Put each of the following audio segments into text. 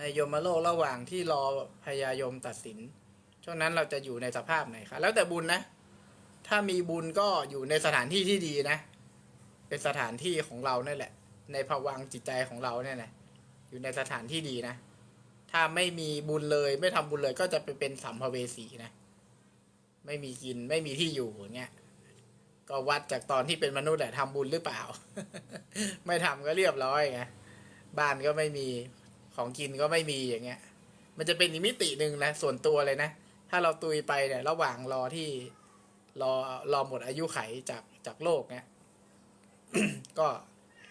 ในยมโลกระหว่างที่รอพญายมตัดสิน ช่วงนั้นเราจะอยู่ในสภาพไหนคะแล้วแต่บุญนะ ถ้ามีบุญก็อยู่ในสถานที่ที่ดีนะ เป็นสถานที่ของเราเนี่ยแหละ ในภวังจิตใจของเราเนี่ยแหละอยู่ในสถานที่ดีนะ ถ้าไม่มีบุญเลยไม่ทำบุญเลย ก็จะไปเป็นสัมภเวสีนะ ไม่มีกินไม่มีที่อยู่อย่างเงี้ยก็วัดจากตอนที่เป็นมนุษย์แหละทำบุญหรือเปล่า ไม่ทำก็เรียบร้อยไงบ้านก็ไม่มี ของกินก็ไม่มีอย่างเงี้ย มันจะเป็นอีกมิติหนึ่งนะส่วนตัวเลยนะ ถ้าเราตุยไปเนี่ยระหว่างรอที่รอรอหมดอายุไขจากจากโลกเนี่ยก็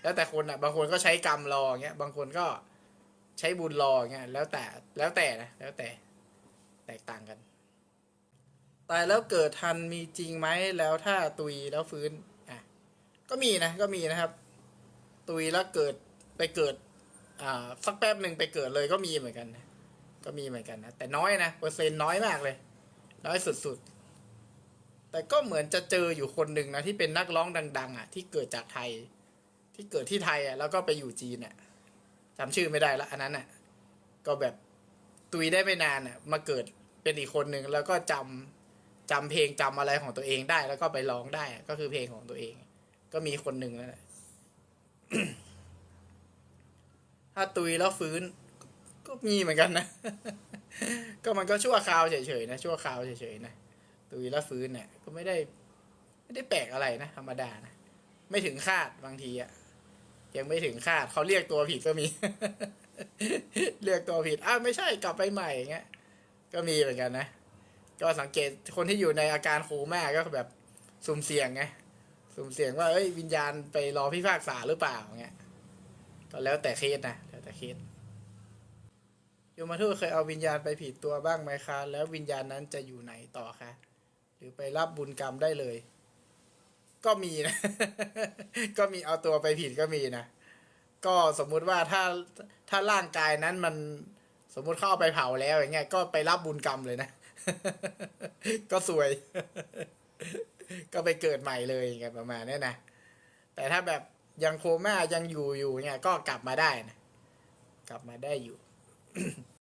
แล้วแต่คนอะ บางคนก็ใช้กรรมรอเงี้ย บางคนก็ใช้บุญรอเงี้ยแล้วแต่แล้วแต่นะแล้วแต่แตกต่างกัน ตายแล้วเกิดทันมีจริงไหมแล้วถ้าตุยแล้วฟื้นอะก็มีนะก็มีนะครับ ตุยแล้วเกิดไปเกิด สักแป๊บหนึ่งไปเกิดเลยก็มีเหมือนกันนะก็มีเหมือนกันนะ แต่น้อยนะเปอร์เซ็นต์น้อยมากเลย น้อยสุดๆ แต่ก็เหมือนจะเจออยู่คนหนึ่งนะที่เป็นนักร้องดัง ๆ อะ ที่เกิดจากไทย ที่เกิดที่ไทยอะแล้วก็ไปอยู่จีนอะจำชื่อไม่ได้ละอันนั้นอะ ก็แบบตุยได้ไม่นานอะ มาเกิดเป็นอีกคนหนึ่งแล้วก็จำจำเพลงจำอะไรของตัวเองได้ แล้วก็ไปร้องได้ก็คือเพลงของตัวเอง ก็มีคนหนึ่งนั่นแหละ ถ้าตุยแล้วฟื้น ก็มีเหมือนกันนะ ก็มันก็ชั่วคราวเฉยๆนะ ชั่วคราวเฉยๆนะ ตุยแล้วฟื้นเนี่ย ก็ไม่ได้ ไม่ได้แปลกอะไรนะ ธรรมดานะ ไม่ถึงคาดบางทีอะยังไม่ถึงคาดเขาเรียกตัวผิดก็มี เรียกตัวผิด อ้าวไม่ใช่กลับไปใหม่อย่างเงี้ย ก็มีเหมือนกันนะ ก็สังเกตคนที่อยู่ในอาการโคม่าก็แบบสุ่มเสี่ยงไง สุ่มเสี่ยงว่าเอ้ยวิญญาณไปรอพิพากษาหรือเปล่าเงี้ยก็แล้วแต่เคสนะ แต่เคสโยมทูตเคยเอาวิญญาณไปผิดตัวบ้างไหมคะ แล้ววิญญาณนั้นจะอยู่ไหนต่อคะ หรือไปรับบุญกรรมได้เลย ก็มีนะ ก็มีเอาตัวไปผิดก็มีนะ ก็สมมุติว่าถ้าถ้าร่างกายนั้นมันสมมุติเข้าเอไปเผาแล้วอย่างเงี้ย ก็ไปรับบุญกรรมเลยนะ ก็สวย ก็ไปเกิดใหม่เลยอย่างเงี้ยประมาณนี้นะ แต่ถ้าแบบยังโคม่ายังอยู่อยู่เนี่ยก็กลับมาได้นะ กลับมาได้อยู่